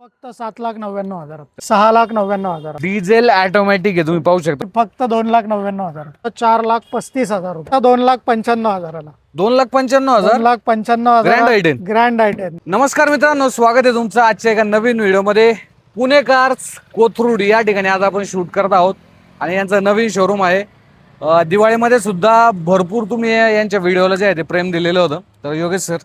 फक्त सात लाख नव्याण्णव हजार. सहा लाख नव्याण्णव हजार. डिझेल ऑटोमॅटिक आहे तुम्ही पाहू शकता. फक्त दोन लाख नव्याण्णव हजार. चार लाख पस्तीस हजार रुपये दोन लाख पंच्याण्णव हजाराला. दोन लाख पंच्याण्णव दोन हजार लाख पंच्याण्णव Grand हजार Item. ग्रँड आयटेन नमस्कार मित्रांनो स्वागत आहे तुमचं आजच्या एका नवीन व्हिडिओमध्ये. पुणे कार्स कोथरूड या ठिकाणी आज आपण शूट करत आहोत. आणि यांचं नवीन शोरूम आहे. अं, दिवाळीमध्ये सुद्धा भरपूर तुम्ही या- यांच्या व्हिडिओला जे आहे ते प्रेम दिलेलं होतं. तर योगेश सर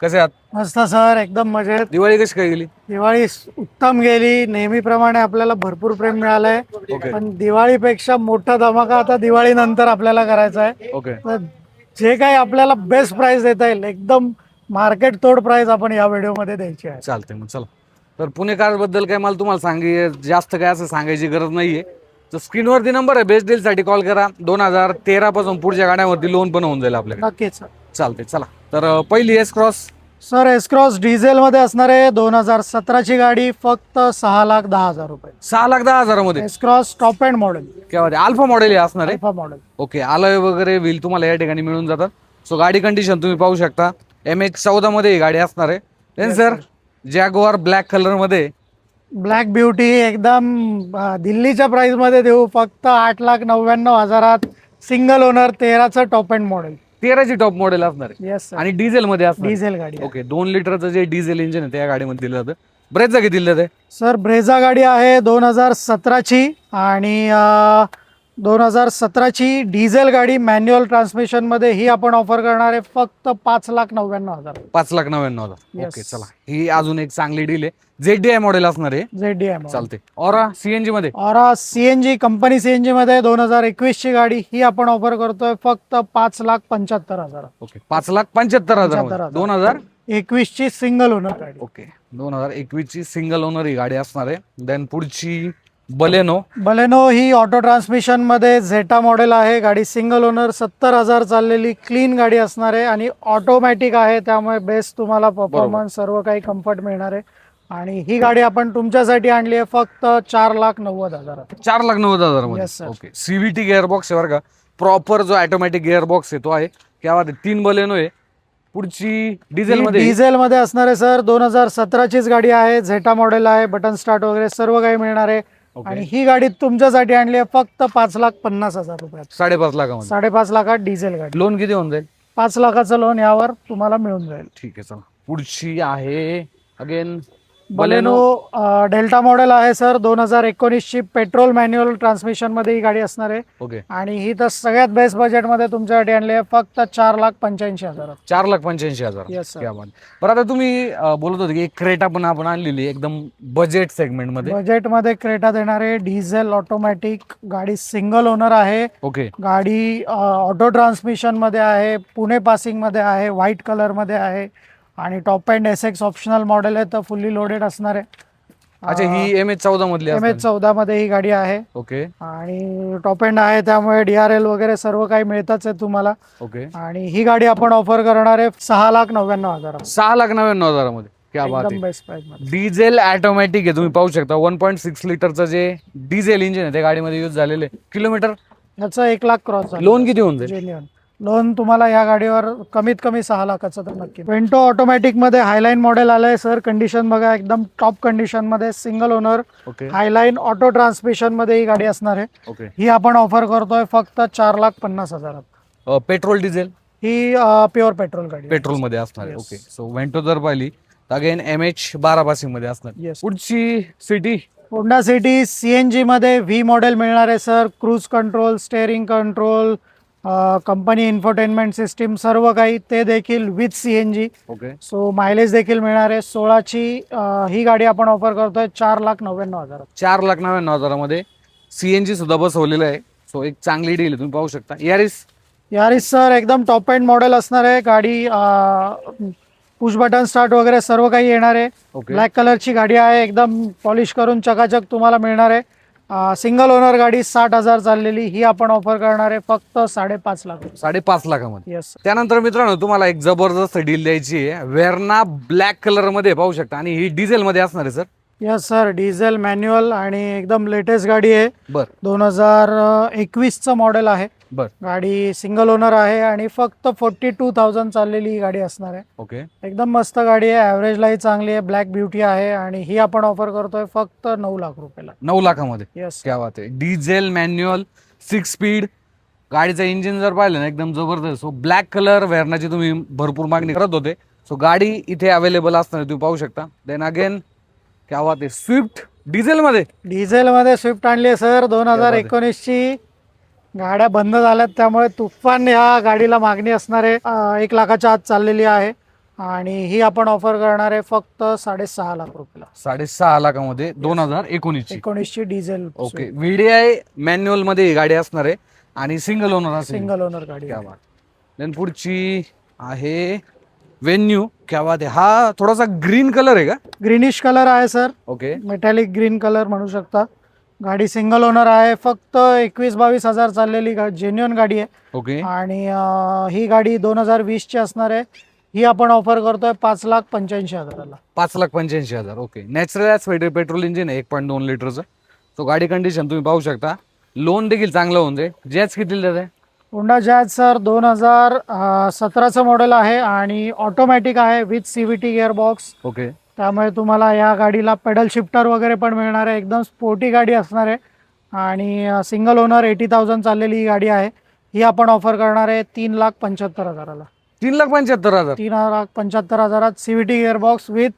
कसे आहात? मस्त सर एकदम मजेत. दिवाळी कशी काय गेली? दिवाळी उत्तम गेली. नेहमीप्रमाणे आपल्याला भरपूर प्रेम मिळालंय. ओके. पण दिवाळीपेक्षा मोठा धमाका आता दिवाळी नंतर आपल्याला करायचा आहे. ओके. तर जे काही आपल्याला बेस्ट प्राइस देता येईल एकदम मार्केट तोड प्राइस आपण या व्हिडिओमध्ये द्यायची आहे. चालते मग चला. तर पुणे कारबद्दल काय मला तुम्हाला सांगे जास्त काय असं सांगायची गरज नाहीये. तर स्क्रीनवरती नंबर आहे. बेस्ट डील साठी कॉल करा. दोन हजार तेरा पासून पुढच्या गाड्यावरती लोन पण होऊन जाईल आपल्याकडे. नक्कीच चालते चला. तर पहिली S cross sir S cross diesel मध्ये असणार आहे दोन हजार सतराची गाडी फक्त सहा लाख दहा हजार रुपये. सहा लाख दहा हजारामध्ये? S cross top end model केव्हा ते अल्फा मॉडेल हे असणार आहे? अल्फा मॉडेल ओके अलॉय वगैरे व्हील तुम्हाला या ठिकाणी मिळून जातात. सो गाडी कंडिशन तुम्ही पाहू शकता. एम एच चौदा मध्ये ही गाडी असणार आहे. देन सर जॅगोआर ब्लॅक कलरमध्ये ब्लॅक ब्युटी एकदम अं, दिल्लीच्या प्राइसमध्ये देऊ. फक्त आठ लाख नव्याण्णव हजारात सिंगल ओनर तेराचं टॉप अँड मॉडेल तेराची टॉप मॉडेल असणार आहे येस सर आणि डिझेल मध्ये असणार आहे. डिझेल गाडी आहे. ओके दोन लिटरचं जे डिझेल इंजिन आहे ते या गाडीमध्ये दिलं जातं बरेच जागी दिलं जाते सर ब्रेझा गाडी आहे दोन हजार सतराची आणि दोन हजार सतराची डिझेल गाडी मॅन्युअल ट्रान्समिशनमध्ये ही आपण ऑफर करणार आहे. फक्त पाच लाख नव्याण्णव हजार. पाच लाख नव्याण्णव हजार. Yes. ओके चला. ही अजून एक चांगली डील आहे. जेड डी आय मॉडेल असणार आहे. झेड डी एम चालते ऑरा सीएनजी मध्ये? और सीएनजी कंपनी सीएनजी मध्ये दोन हजार एकवीस ची गाडी ही आपण ऑफर करतोय. फक्त पाच लाख पंच्याहत्तर हजार. ओके पाच लाख पंच्याहत्तर हजार 75,000. दोन हजार? एकवीस ची सिंगल ओनर गाडी. ओके दोन हजार एकवीस ची सिंगल ओनर ही गाडी असणार आहे. देन पुढची बलेनो. बलेनो ही ऑटो ट्रान्समिशनमध्ये झेटा मॉडेल आहे. गाडी सिंगल ओनर सत्तर हजार चाललेली क्लीन गाडी असणार आहे आणि ऑटोमॅटिक आहे. त्यामुळे बेस्ट तुम्हाला परफॉर्मन्स सर्व काही कम्फर्ट मिळणार आहे. आणि ही गाडी आपण तुमच्यासाठी आणली आहे फक्त चार लाख नव्वद हजारात. चार लाख नव्वद हजार Yes, मध्ये sir. Okay. CVT gear box आहे बरं का. प्रॉपर जो ऑटोमॅटिक गिअर बॉक्स आहे तो आहे. क्या बात आहे. तीन बलेनो आहे. पुढची डिझेल मध्ये डिझेल मध्ये असणार आहे सर दोन हजार सतराचीच गाडी आहे. झेटा मॉडेल आहे. बटन स्टार्ट वगैरे सर्व काही मिळणार आहे. आणि ही गाडी तुमच्यासाठी आणली आहे फक्त पाच लाख पन्नास हजार रुपयात. साडेपाच लाखामध्ये. साडेपाच लाखात डिझेल गाडी. लोन किती होऊन जाईल? पाच लाखाचं लोन यावर तुम्हाला मिळून जाईल. ठीक आहे चला. पुढची आहे अगेन बलेनो. डेल्टा मॉडेल आहे सर. दोन हजार एकोणीसची पेट्रोल मॅन्युअल ट्रान्समिशनमध्ये ही गाडी असणार आहे. ओके. आणि ही तर सगळ्यात बेस्ट बजेटमध्ये तुमच्यासाठी आणली आहे फक्त चार लाख पंच्याऐंशी हजारात चार लाख पंच्याऐंशी हजार. Yes, sir. क्या बात. बरं आता तुम्ही अं, बोलत होते की एक क्रेटा पण आपण आणलेली एकदम बजेट सेगमेंटमध्ये बजेटमध्ये क्रेटा देणार आहे डिझेल ऑटोमॅटिक गाडी सिंगल ओनर आहे. ओके. गाडी ऑटो ट्रान्समिशनमध्ये आहे पुणे पासिंगमध्ये आहे व्हाईट कलरमध्ये आहे. आणि top end S X optional model आहे तर फुल्ली लोडेड असणार आहे. अच्छा ही. एम एच चौदा मधली एम एच. चौदा मध्ये ही गाडी आहे. ओके. आणि टॉप एंड आहे त्यामुळे डीआरएल वगैरे सर्व काही मिळतच आहे तुम्हाला. ओके. आणि ही गाडी आपण ऑफर करणार आहे सहा लाख नव्याण्णव हजार सहा लाख नव्याण्णव हजारामध्ये. क्या बात एकदम आहे बेस्ट प्राइसमध्ये. डिझेल ऑटोमॅटिक आहे तुम्ही पाहू शकता. वन पॉईंट सिक्स लिटरचं जे डिझेल इंजिन आहे त्या गाडीमध्ये यूज झालेले किलोमीटर याचं एक लाख क्रॉस लोन किती होऊन जाईल? लोन तुम्हाला या गाडीवर कमीत कमी सहा लाखाचं तर नक्की. वेंटो ऑटोमॅटिकमध्ये हायलाईन मॉडेल आलंय सर कंडिशन बघा एकदम टॉप कंडिशनमध्ये single owner okay Highline auto ट्रान्समिशनमध्ये ही गाडी असणार आहे. ओके ही आपण ऑफर करतोय फक्त चार लाख पन्नास हजारात. पेट्रोल डिझेल ही प्युअर पेट्रोल गाडी पेट्रोलमध्ये असणार आहे. Yes. ओके सो वेंटो जर पाहिली तर अगेन एम एच बारा पासिंगमध्ये असणार. येस पुढची सिटी होंडा सिटी सीएनजी मध्ये व्ही मॉडेल मिळणार आहे sir cruise control steering control company infotainment system सर्व काही ते देखील with CNG okay. So mileage देखील मिळणार आहे. सोळाची ही गाडी आपण ऑफर करतोय चार लाख नव्याण्णव हजार चार लाख नव्याण्णव हजारामध्ये सीएनजी सुद्धा बसवलेलं आहे. सो एक चांगली डील आहे. तुम्ही पाहू शकता. यारिस? यारिस सर एकदम टॉप एंड मॉडेल असणार आहे. गाडी पुश बटन स्टार्ट वगैरे सर्व काही येणार आहे. ओके. ब्लॅक कलरची गाडी आहे. एकदम पॉलिश करून चकाचक तुम्हाला मिळणार आहे. सिंगल ओनर गाडी साठ हजार चाललेली ही आपण ऑफर करणार आहे फक्त साडेपाच लाख साडेपाच लाखामध्ये. येस त्यानंतर मित्रांनो तुम्हाला एक जबरदस्त डील द्यायची आहे. वेर्ना ब्लॅक कलरमध्ये पाहू शकता. आणि ही डिझेल मध्ये असणार आहे sir yes sir diesel manual आणि एकदम लेटेस्ट गाडी आहे. बर. दोन हजार एकवीसचं मॉडेल आहे. बर. गाडी सिंगल ओनर आहे आणि फक्त फोर्टी टू थाउजंड चाललेली ही गाडी असणार आहे. ओके. एकदम मस्त गाडी आहे ॲव्हरेजलाही चांगली आहे ब्लॅक ब्युटी आहे आणि ही आपण ऑफर करतोय फक्त नऊ लाख रुपयाला. नऊ लाखामध्ये. येस क्या बात आहे. डिझेल मॅन्युअल सिक्स स्पीड गाडीचं इंजिन जर पाहिलं ना एकदम जबरदस्त. सो ब्लॅक कलर वेअरनाची तुम्ही भरपूर मागणी करत होते. सो गाडी इथे अवेलेबल असणार आहे, तुम्ही पाहू शकता. देन अगेन क्या बात आहे स्विफ्ट डिझेलमध्ये डिझेलमध्ये स्विफ्ट आणली आहे सर दोन हजार बात आहे. गाड्या बंद झाल्यात त्यामुळे तुफान ह्या गाडीला मागणी असणार एक लाखाच्या आत चाललेली आहे. आणि ही आपण ऑफर करणार आहे फक्त साडेसहा लाख रुपयाला. साडेसहा लाखामध्ये दोन हजार एकोणीसची. एकोणीसची डिझेल ओके. व्हीडीआय मॅन्युअलमध्ये ही गाडी असणार आहे आणि सिंगल ओनर सिंगल ओनर गाडी देन पुढची आहे वेन्यू क्या बात आहे. हा थोडासा ग्रीन कलर आहे का? ग्रीनिश कलर आहे sir okay metallic green colour म्हणू शकता. गाडी सिंगल ओनर आहे फक्त एकवीस बावीस हजार चाललेली जेन्युअन गाडी आहे. ओके. आणि अं, ही गाडी दोन हजार वीसची असणार आहे. ही आपण ऑफर करतोय पाच लाख पंच्याऐंशी हजाराला. पाच लाख पंच्याऐंशी हजार ओके. नॅचरल पेट्रोल इंजिन आहे एक पॉईंट दोन लिटरचं. तो गाडी कंडिशन तुम्ही पाहू शकता. लोन देखील चांगलं होऊन जाईल. जॅच किती आहे होंडा जॅज सर दोन हजार सतराचं मॉडेल आहे आणि ऑटोमॅटिक आहे with C V T gearbox okay. त्यामुळे तुम्हाला या गाडीला पेडल शिफ्टर वगैरे पण मिळणार आहे. एकदम स्पोर्टी गाडी असणार आहे. आणि सिंगल ओनर एटी थाउजंड चाललेली ही गाडी आहे. ही आपण ऑफर करणार आहे तीन लाख पंच्याहत्तर हजाराला. तीन लाख पंच्याहत्तर हजार? तीन लाख पंच्याहत्तर हजारात C V T gearbox with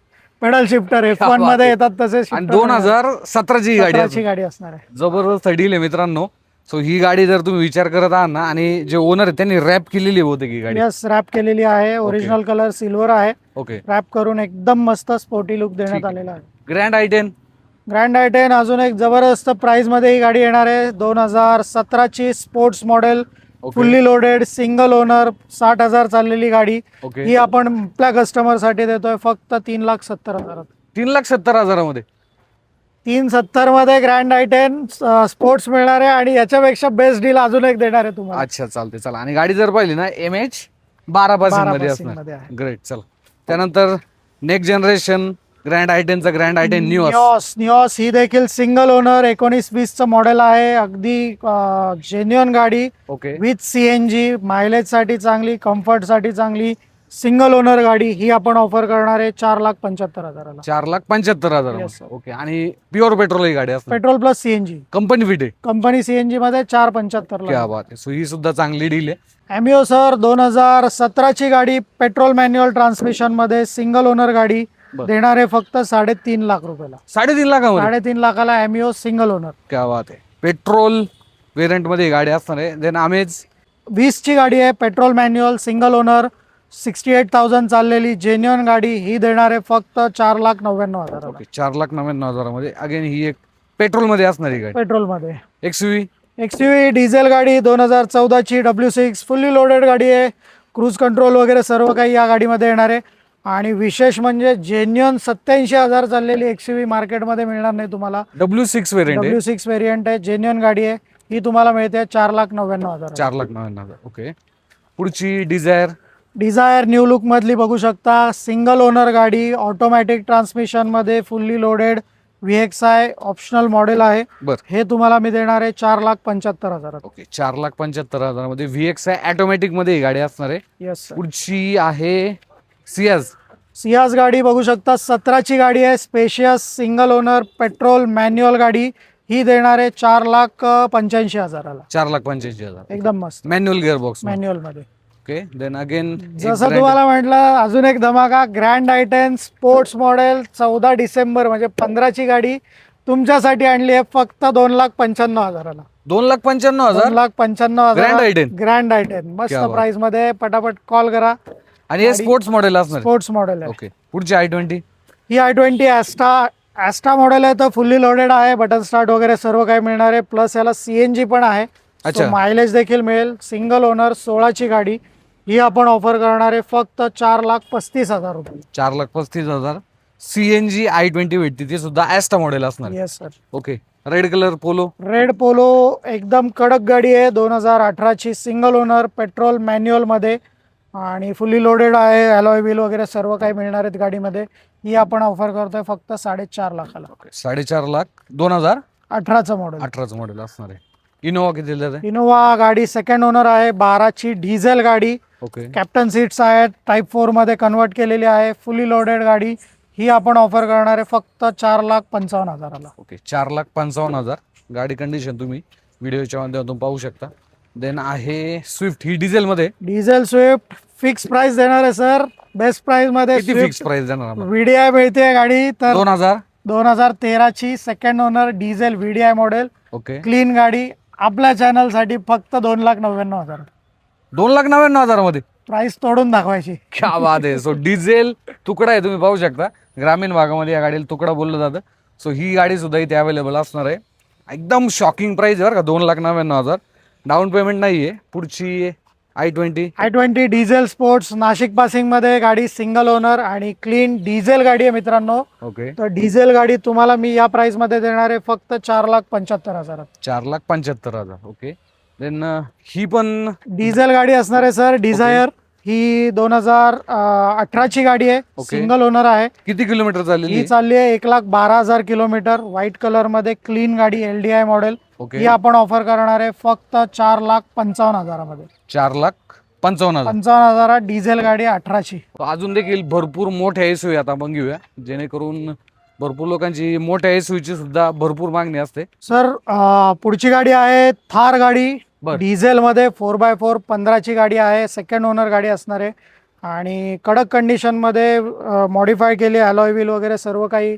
pedal shifter F वनमध्ये. येतात तसे आणि दोन हजार सतराची गाडी. गाडी असणार आहे. जबरदस्त डील आहे मित्रांनो. सो ही गाडी जर तुम्ही विचार करत आहात ना आणि जे ओनर आहे त्यांनी रॅप केलेली होते की गाडी. यस रॅप केलेली आहे. ओरिजिनल कलर सिल्वर आहे. ओके रॅप करून एकदम मस्त स्पोर्टी लुक देण्यात. आलेला आहे. Grand i ten Grand i ten अजून एक जबरदस्त प्राइसमध्ये ही गाडी येणार आहे. दोन हजार सतराची sports model fully loaded single owner साठ हजार चाललेली गाडी. ही आपण आपल्या कस्टमरसाठी देतोय फक्त तीन लाख सत्तर हजारात. तीन लाख सत्तर हजारामध्ये. तीन सत्तरमध्ये ग्रँड आय टेन स्पोर्ट्स मिळणार आहे आणि याच्यापेक्षा बेस्ट डील अजून एक देणार आहे तुम्हाला. अच्छा चालते चला आणि गाडी जर पाहिली ना एम एच बारा पासिंग बारा मध्ये असणार. ग्रेट चला. त्यानंतर next generation Grand आयटेनचा Grand i ten new Nios Nios ही देखील सिंगल ओनर एकोणीस वीसचं मॉडेल आहे. अगदी जेन्युअन गाडी okay with C N G मायलेजसाठी चांगली कम्फर्टसाठी चांगली. सिंगल ओनर गाडी ही आपण ऑफर करणार आहे चार लाख पंच्याहत्तर हजाराला. चार लाख पंच्याहत्तर Yes, हजार sir. ओके आणि प्युअर पेट्रोल ही गाडी असणार petrol plus CNG company fit आहे कंपनी सीएनजी मध्ये चार पंच्याहत्तर क्या बात आहे. सो ही सुद्धा चांगली डील आहे. एमिओ सर दोन हजार सतराची गाडी पेट्रोल मॅन्युअल ट्रान्समिशनमध्ये सिंगल ओनर गाडी बर. देणार आहे फक्त साडेतीन लाख रुपयाला. साडेतीन लाखामध्ये साडेतीन लाखाला एमिओ सिंगल ओनर क्या बात आहे. पेट्रोल वेरियंटमध्ये ही गाडी असणार आहे. देन आमेज वीसची गाडी आहे petrol manual single owner sixty eight thousand चाललेली जेन्युअन गाडी ही देणार आहे फक्त चार लाख नव्याण्णव हजार ओके चार लाख नव्याण्णव हजारामध्ये. अगेन ही एक पेट्रोलमध्ये असणार गाडी. पेट्रोलमध्ये एक्सयूव्ही एक्सयूव्ही डिझेल गाडी दोन हजार चौदाची डब्ल्यू सिक्स फुल्ली लोडेड गाडी आहे. क्रूज कंट्रोल वगैरे सर्व काही या गाडीमध्ये येणार आहे. आणि विशेष म्हणजे जेन्युअन सत्याऐंशी हजार चाललेली एक्सयूव्ही मार्केटमध्ये मिळणार नाही तुम्हाला. डब्ल्यू सिक्स वेरियंट आहे. डब्ल्यू सिक्स व्हेरियंट आहे जेन्युअन गाडी आहे. ही तुम्हाला मिळते चार लाख नव्याण्णव हजार चार लाख नव्याण्णव हजार. ओके पुढची डिझायर डिझायर न्यू लुक मधली बघू शकता. सिंगल ओनर गाडी automatic ट्रान्समिशनमध्ये fully loaded V X I optional model आहे. बर. हे तुम्हाला मी देणार आहे चार लाख पंच्याहत्तर हजारात. ओके चार लाख पंच्याहत्तर हजारामध्ये व्ही एक्स आहे ऑटोमॅटिकमध्ये ही गाडी असणार आहे. येस पुढची आहे सियाज सियाज गाडी बघू शकता. सतराची गाडी आहे spacious single owner petrol manual गाडी. ही देणार आहे चार लाख पंच्याऐंशी हजाराला. चार लाख पंच्याऐंशी हजार. एकदम मस्त. मॅन्युअल गिअर बॉक्स मॅन्युअलमध्ये. ओके. देन अगेन जसं तुम्हाला म्हटलं अजून एक धमाका ग्रँड आयटेन स्पोर्ट्स मॉडेल चौदा डिसेंबर म्हणजे पंधराची गाडी तुमच्यासाठी आणली आहे फक्त दोन लाख पंच्याण्णव हजाराला. दोन लाख पंच्याण्णव दोन हजार? लाख पंच्याण्णव हजार. I10. ग्रँड आयटेन मस्त. प्राइसमध्ये पटापट कॉल करा. आणि हे स्पोर्ट्स मॉडेल असणार स्पोर्ट्स मॉडेल ओके पुढची I twenty he i twenty Asta Asta model आहे तर फुल्ली लोडेड आहे बटन स्टार्ट वगैरे सर्व काही मिळणार आहे प्लस याला सीएनजी पण आहे. अच्छा. मायलेज देखील मिळेल सिंगल ओनर सोळाची गाडी. ही आपण ऑफर करणार आहे फक्त चार लाख पस्तीस हजार रुपये. चार लाख पस्तीस हजार. सीएनजी आय ट्वेंटी भेटते ती सुद्धा ॲस्टा मॉडेल असणार. Yes sir okay red colour Polo red Polo एकदम कडक गाडी आहे. दोन हजार अठराची सिंगल ओनर पेट्रोल मॅन्युअलमध्ये. आणि फुल्ली लोडेड आहे. अलॉय व्हील वगैरे सर्व काही मिळणार आहेत गाडीमध्ये. ही आपण ऑफर करतोय फक्त साडेचार लाखाला. साडेचार लाख. दोन हजार अठराचं मॉडेल अठराचं मॉडेल असणार आहे. इनोवा किती इनोवा गाडी सेकंड ओनर आहे बाराची डिझेल गाडी. ओके कॅप्टन सीट्स आहेत टाईप फोरमध्ये कन्वर्ट केलेली आहे फुली लोडेड गाडी. ही आपण ऑफर करणार आहे फक्त चार लाख पंचावन्न हजाराला. ओके चार लाख पंचावन्न हजार. गाडी कंडिशन तुम्ही व्हिडिओच्या माध्यमातून पाहू शकता. देन आहे स्विफ्ट ही डिझेल मध्ये? डिझेल स्विफ्ट फिक्स प्राइस देणार आहे सर बेस्ट प्राइसमध्ये किती फिक्स प्राइस देणार आम्हाला? व्हीडीआय मिळते गाडी. तर दोन हजार? दोन हजार तेराची second owner diesel VDI model okay clean गाडी आपल्या चॅनलसाठी फक्त दोन लाख नव्याण्णव हजार. दोन लाख नव्याण्णव हजारमध्ये प्राइस तोडून दाखवायची. क्या बात आहे. सो डिझेल तुकडा आहे तुम्ही पाहू शकता. ग्रामीण भागामध्ये या गाडीला तुकडा बोललं जातं. सो ही गाडी सुद्धा इथे अवेलेबल असणार आहे. एकदम शॉकिंग प्राइस आहे बरं का दोन लाख नव्याण्णव हजार. डाऊन पेमेंट नाही आहे पुढची I twenty. I twenty diesel sports Nashik पासिंगमध्ये गाडी सिंगल ओनर आणि क्लीन डिझेल गाडी आहे मित्रांनो. ओके. तर डिझेल गाडी तुम्हाला मी या प्राइसमध्ये देणार आहे फक्त चार लाख पंच्याहत्तर हजारात चार लाख पंच्याहत्तर हजार. ओके. देन ही पण डिझेल गाडी असणार आहे सर. डिझायर. ही दोन हजार अठराची गाडी आहे. Okay. सिंगल ओनर आहे. किती किलोमीटर ही चालली आहे एक लाख बारा हजार किलोमीटर. व्हाईट कलरमध्ये क्लीन गाडी L D I model. Okay. ही आपण ऑफर करणार आहे फक्त चार लाख पंचावन्न हजारामध्ये. चार लाख पंचावन्न हजार. पंचावन्न हजारात डिझेल गाडी आहे अठराची अजून देखील भरपूर मोठ्या एसयू आता आपण घेऊया. जेणेकरून भरपूर लोकांची मोठ्या एसयूची सुद्धा भरपूर मागणी असते. सर अं, पुढची गाडी आहे थार गाडी. बर. डिझेल मध्ये फोर बाय फोर पंधराची गाडी आहे सेकंड ओनर गाडी असणार आहे. आणि कडक कंडिशनमध्ये मॉडीफाय केली अलॉय व्हील वगैरे सर्व काही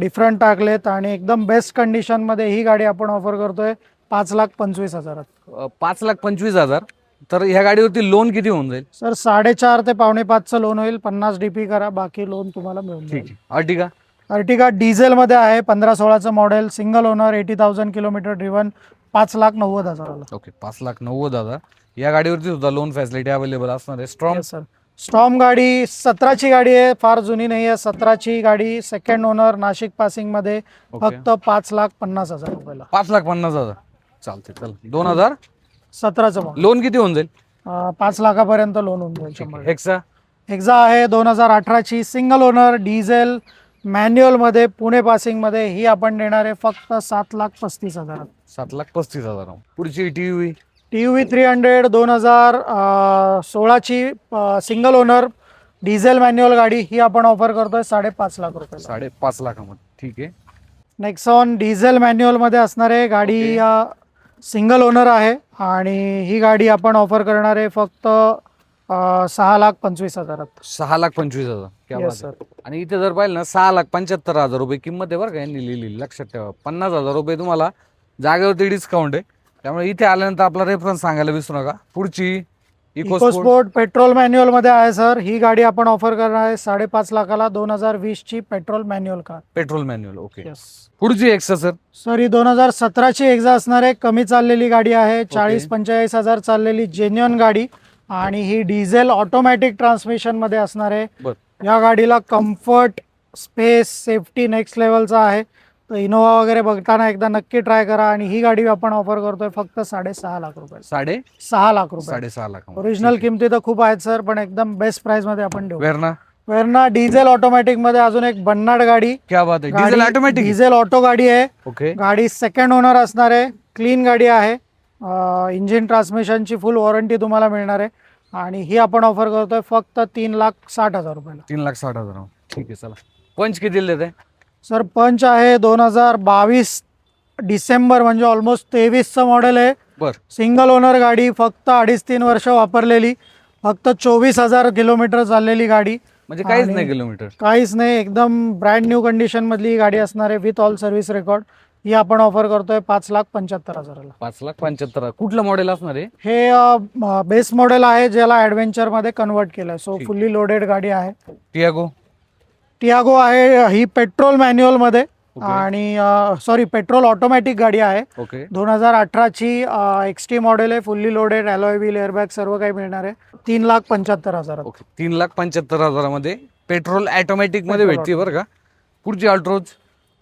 डिफरंट टाकलेत. आणि एकदम बेस्ट कंडिशनमध्ये ही गाडी आपण ऑफर करतोय पाच लाख पंचवीस हजारात. अ, पाच लाख पंचवीस हजार. तर ह्या गाडीवरती लोन किती होऊन जाईल? सर साडेचार ते पावणे पाचचं लोन होईल. पन्नास डीपी करा बाकी लोन तुम्हाला मिळून ठीक जाईल आहे. अर्टिका अर्टिगा डिझेल मध्ये आहे पंधरा सोळाचं model single owner eighty thousand kilometre driven पाच लाख नव्वद हजाराला. ओके पाच लाख नव्वद हजार. या गाडीवरती सुद्धा लोन फॅसिलिटी अवेलेबल असणार आहे. स्ट्रॉंग सर स्टॉम गाडी सतराची गाडी आहे फार जुनी नाही आहे. सतराची गाडी सेकंड ओनर नाशिक पासिंगमध्ये फक्त पाच लाख पन्नास हजार रुपयाला. पाच लाख पन्नास हजार. चालते चल. दोन हजार? सतराचं मॉडेल लोन किती होऊन जाईल? अं, पाच लाखापर्यंत लोन होऊन जाईल शंभर. हेक्सा एक्झा आहे दोन हजार अठराची सिंगल ओनर डिझेल मॅन्युअलमध्ये पुणे पासिंगमध्ये. ही आपण देणार आहे फक्त सात लाख पस्तीस हजारात सात लाख पस्तीस हजार. पुढची T V T V three hundred दोन हजार सोळाची सिंगल ओनर डिझेल मॅन्युअल गाडी ही आपण ऑफर करतोय साडेपाच लाख रुपये साडे पाच लाखामध्ये. ठीक आहे. नेक्सॉन डिझेल मॅन्युअलमध्ये असणार आहे गाडी सिंगल ओनर आहे आणि ही गाडी आपण ऑफर करणार आहे फक्त अ, सहा लाख पंचवीस हजारात. सहा लाख पंचवीस हजार. क्या Yes. आणि इथे जर पाहिलं ना सहा लाख पंच्याहत्तर हजार रुपये किंमत आहे बरं का यांनी लिहिलेली लक्षात ठेवा. पन्नास हजार रुपये तुम्हाला जागेवरती डिस्काउंट आहे. त्यामुळे इथे आल्यानंतर आपला रेफरन्स सांगायला विसरू नका. पुढची इकोस्पोर्ट पेट्रोल मॅन्युअलमध्ये आहे सर. ही गाडी आपण ऑफर करणार आहे. साडेपाच लाखाला दोन हजार वीस ची petrol manual car. Petrol manual okay. पुढची एक्सा सर? सर ही दोन हजार सतराची एक्झा असणार आहे. कमी चाललेली गाडी आहे. चाळीस पंचेचाळीस हजार चाललेली जेन्युअन गाडी. आणि ही डिझेल ऑटोमॅटिक ट्रान्समिशनमध्ये असणार आहे. या गाडीला कम्फर्ट स्पेस सेफ्टी नेक्स्ट लेवलचा आहे. तर इनोवा वगैरे बघताना एकदा नक्की ट्राय करा आणि ही गाडी आपण ऑफर करतोय फक्त साडेसहा लाख रुपये. साडे? सहा लाख रुपये. साडेसहा लाख. ओरिजिनल किमती तर खूप आहेत सर पण एकदम बेस्ट प्राइसमध्ये आपण देऊ. वेरना? वेरना डिझेल ऑटोमॅटिकमध्ये अजून एक बन्नाड गाडी. क्या बात आहे. डिझेल ऑटोमॅटिक डिझेल ऑटो गाडी आहे. ओके. गाडी सेकंड ओनर असणार आहे. क्लीन गाडी आहे. इंजिन ट्रान्समिशनची फुल वॉरंटी तुम्हाला मिळणार आहे. आणि ही आपण ऑफर करतोय फक्त तीन लाख साठ हजार रुपयाला. तीन लाख साठ हजार. ठीक आहे चला. पंच किती देते सर पंच आहे दोन हजार बावीस डिसेंबर म्हणजे ऑलमोस्ट तेवीसचं मॉडेल आहे. बर. सिंगल ओनर गाडी फक्त अडीच तीन वर्ष वापरलेली फक्त चोवीस हजार किलोमीटर चाललेली गाडी. म्हणजे काहीच आणि- नाही किलोमीटर काहीच नाही एकदम ब्रँड न्यू कंडिशन मधली ही गाडी असणार आहे विथ ऑल सर्व्हिस रेकॉर्ड ही आपण ऑफर करतोय पाच लाख पंच्याहत्तर हजाराला. पाच लाख पंच्याहत्तर हजार. कुठलं मॉडेल असणार आहे हे बेस मॉडेल आहे ज्याला ऍडव्हेंचरमध्ये कन्वर्ट केलंय. सो ठीक. फुल्ली लोडेड गाडी आहे. टियागो टियागो आहे ही पेट्रोल मॅन्युअलमध्ये ओके. आणि सॉरी पेट्रोल ऑटोमॅटिक गाडी आहे. दोन हजार अठराची एक्सटी मॉडेल आहे fully loaded alloy wheel airbag सर्व काही मिळणार आहे. तीन लाख पंच्याहत्तर हजारात. ओके तीन लाख पंच्याहत्तर हजारामध्ये पेट्रोल ऑटोमॅटिकमध्ये भेटते बरं का? पुढची अल्ट्रोज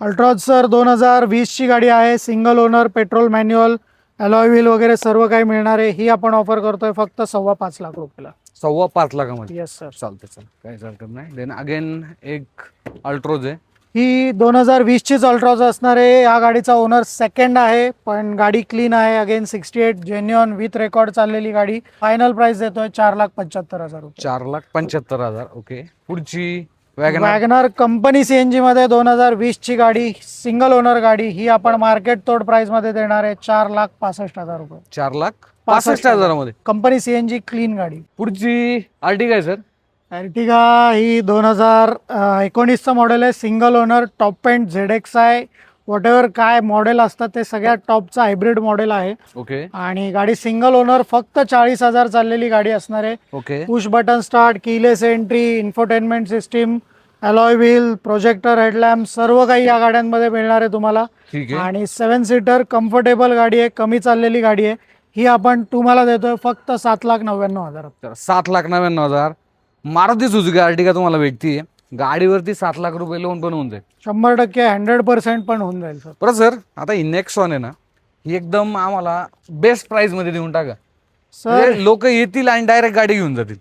अल्ट्रॉज सर दोन हजार वीसची गाडी आहे single owner petrol manual alloy wheel वगैरे सर्व काही मिळणार आहे. ही आपण ऑफर करतोय फक्त सव्वा पाच लाख रुपयाला. सव्वा पाच लाखामध्ये. येस सर चालते चालते काही हरकत नाही. देन अगेन एक अल्ट्रोज आहे. ही दोन हजार वीसचीच अल्ट्रॉज असणार आहे. या गाडीचा ओनर सेकंड आहे पण गाडी क्लीन आहे. Again sixty eight genuine with record चाललेली गाडी. फायनल प्राइस देतोय चार लाख पंच्याहत्तर हजार रुपये. चार लाख पंच्याहत्तर हजार. ओके पुढची वॅगन वॅगनर कंपनी सीएनजी मध्ये दोन हजार वीस ची गाडी सिंगल ओनर गाडी. ही आपण मार्केट तोड प्राइसमध्ये देणार आहे. चार लाख पासष्ट हजार रुपये. चार लाख? पासष्ट हजारामध्ये. कंपनी सीएनजी क्लीन गाडी. पुढची आर्टिका आहे सर? अर्टिगा ही दोन हजार एकोणीसचं मॉडेल आहे. सिंगल ओनर टॉप पॅन्ट झेड एक्स आहे वॉट एव्हर काय मॉडेल असतात ते सगळ्यात टॉपचं हायब्रिड मॉडेल आहे. ओके आणि गाडी सिंगल ओनर फक्त चाळीस हजार चाललेली गाडी असणार आहे. Okay push button start keyless entry infotainment system alloy wheel projector headlamp सर्व काही या गाड्यांमध्ये मिळणार आहे तुम्हाला. ठीक आहे. आणि सेवन सीटर कम्फर्टेबल गाडी आहे. कमी चाललेली गाडी आहे. ही आपण तुम्हाला देतोय फक्त सात लाख नव्याण्णव हजार. तर सात लाख नव्याण्णव हजार. मारुती सुझुकी आर्टिका तुम्हाला भेटतीये. गाडीवरती सात लाख रुपये लोन पण होऊन जाईल. शंभर टक्के हंड्रेड पर्सेंट पण होऊन जाईल सर बरं सर आता ही नेक्सॉन आहे ना ही एकदम आम्हाला बेस्ट प्राइसमध्ये देऊन टाका. सर लोक येतील आणि डायरेक्ट गाडी घेऊन जातील.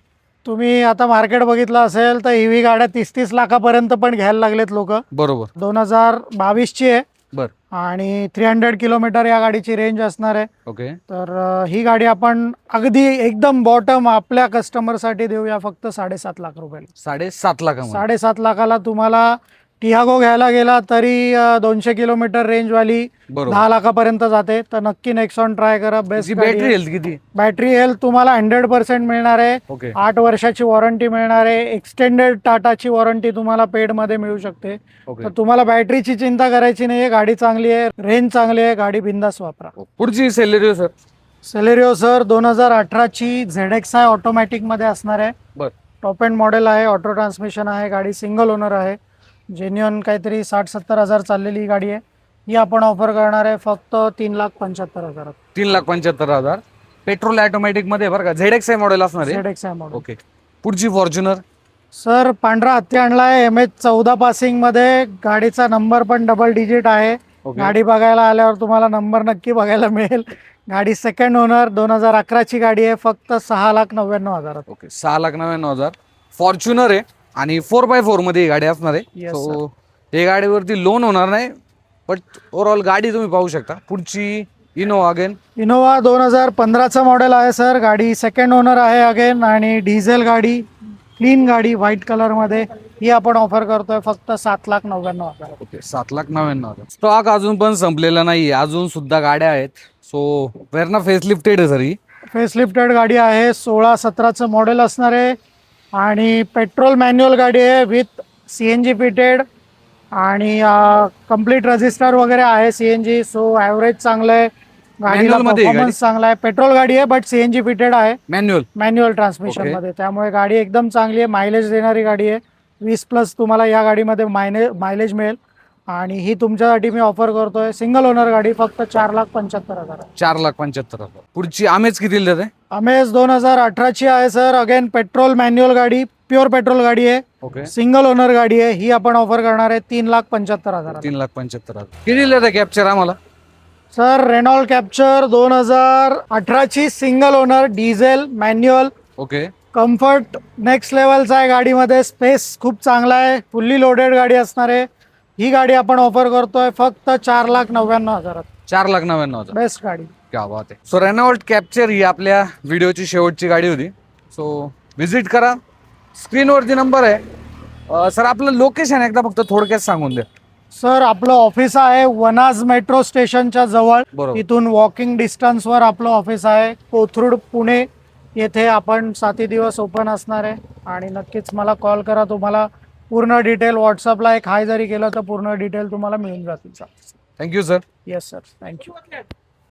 तुम्ही आता मार्केट बघितलं असेल तर ईव्ही गाड्या तीस तीस लाखापर्यंत पण घ्यायला लागलेत लोक. बरोबर. दोन हजार बावीसची आहे. बर. आणि थ्री हंड्रेड किलोमीटर या गाडीची रेंज असणार आहे. ओके तर अं, ही गाडी आपण अगदी एकदम बॉटम आपल्या कस्टमरसाठी देऊया फक्त साडेसात लाख रुपयाला साडेसात लाखामध्ये. साडेसात लाखाला तुम्हाला टिहागो घ्यायला गेला तरी दोनशे किलोमीटर रेंजवाली दहा लाखापर्यंत जाते. तर नक्की नेक्सॉन ट्राय करा. बेस्ट बॅटरी हेल्थ किती? बॅटरी हेल्थ तुम्हाला हंड्रेड पर्सेंट मिळणार आहे. आठ वर्षाची वॉरंटी मिळणार आहे. एक्सटेंडेड टाटाची वॉरंटी तुम्हाला पेडमध्ये मिळू शकते. तर तुम्हाला बॅटरीची चिंता करायची नाही गाडी चांगली आहे. रेंज चांगली आहे. गाडी बिंदास वापरा. पुढची सॅलरी सर सेलेरिओ सर दोन हजार अठराची झेड एक्स आय ऑटोमॅटिकमध्ये असणार आहे. टॉप एंड मॉडेल आहे. ऑटो ट्रान्समिशन आहे. गाडी सिंगल ओनर आहे. जेन्युअन काहीतरी साठ सत्तर हजार चाललेली ही गाडी आहे. ही आपण ऑफर करणार आहे फक्त तीन लाख पंच्याहत्तर हजारात. तीन लाख पंच्याहत्तर हजार. पेट्रोल ऑटोमॅटिकमध्ये बरं का? झेड एक्स आय मॉडेल असणार आहे? Z X I model okay पुढची फॉर्च्युनर सर पांढरा हत्ती आणलाय. एम एच चौदा पासिंगमध्ये. गाडीचा नंबर पण डबल डिजिट आहे. ओके गाडी बघायला आल्यावर तुम्हाला नंबर नक्की बघायला मिळेल. गाडी सेकंड ओनर दोन हजार अकराची गाडी आहे. फक्त सहा लाख नव्याण्णव हजारात. ओके सहा लाख नव्याण्णव हजार. फॉर्च्युनर आहे. आणि फोर बाय फोरमध्ये ही गाडी असणार आहे. Yes, सो हे गाडीवरती लोन होणार नाही बट ओव्हरऑल गाडी तुम्ही पाहू शकता. पुढची इनोवा अगेन इनोवा दोन हजार पंधराचं मॉडेल आहे सर गाडी सेकंड ओनर आहे अगेन आणि डिझेल गाडी क्लीन गाडी व्हाईट कलरमध्ये ही आपण ऑफर करतोय फक्त सात लाख नव्याण्णव हजार. ओके सात लाख नव्याण्णव हजार. स्टॉक अजून पण संपलेला नाही अजून सुद्धा गाड्या आहेत. सो वेरना फेसलिफ्टेड आहे सर ही. फेसलिफ्टेड गाडी आहे सोळा सतराचं मॉडेल असणार आहे. आणि पेट्रोल मॅन्युअल गाडी आहे with C N G fitted आणि कंप्लीट रजिस्टर वगैरे आहे C N G so average चांगलं आहे. गाडीला Manual मध्ये आहे? परफॉर्मन्स चांगला आहे. पेट्रोल गाडी आहे but C N G fitted आहे. Manual manual transmission Okay. मध्ये त्यामुळे गाडी एकदम चांगली आहे. मायलेज देणारी गाडी आहे. वीस प्लस तुम्हाला या गाडीमध्ये मायने मायलेज मिळेल. आणि ही तुमच्यासाठी मी ऑफर करतोय. सिंगल ओनर गाडी फक्त चार लाख पंच्याहत्तर हजार चार लाख पंच्याहत्तर हजार. पुढची आमेज किती देते अमेज दोन हजार अठराची आहे सर अगेन पेट्रोल मॅन्युअल गाडी प्युअर पेट्रोल गाडी आहे. ओके सिंगल ओनर गाडी आहे. ही आपण ऑफर करणार आहे तीन लाख पंच्याहत्तर हजार तीन लाख पंच्याहत्तर हजार. किती देते कॅप्चर आम्हाला? सर रेनॉल्ड कॅप्चर दोन हजार अठराची single owner diesel manual okay comfort next लेवलचा आहे गाडीमध्ये. स्पेस खूप चांगला आहे. फुल्ली लोडेड गाडी असणार आहे. ही गाडी आपण ऑफर करतोय फक्त चार लाख नव्याण्णव हजारात. चार लाख नव्याण्णव हजार. बेस्ट गाडी. क्या बात आहे. सो रेनॉल्ट कॅप्चर ही आपल्या व्हिडिओची शेवटची गाडी होती. सो व्हिजिट करा. स्क्रीनवरती नंबर आहे. सर आपलं लोकेशन एकदा फक्त थोडक्यात सांगून द्या. सर आपलं ऑफिस आहे वनाज मेट्रो स्टेशनच्या जवळ. बरोबर. इथून वॉकिंग डिस्टन्सवर आपलं ऑफिस आहे. कोथरूड पुणे. येथे आपण साती दिवस ओपन असणार आहे. आणि नक्कीच मला कॉल करा. तुम्हाला पूर्ण डिटेल व्हॉट्सअपला एक हाय जरी केलं तर पूर्ण डिटेल तुम्हाला मिळून जातील thank you sir yes sir thank you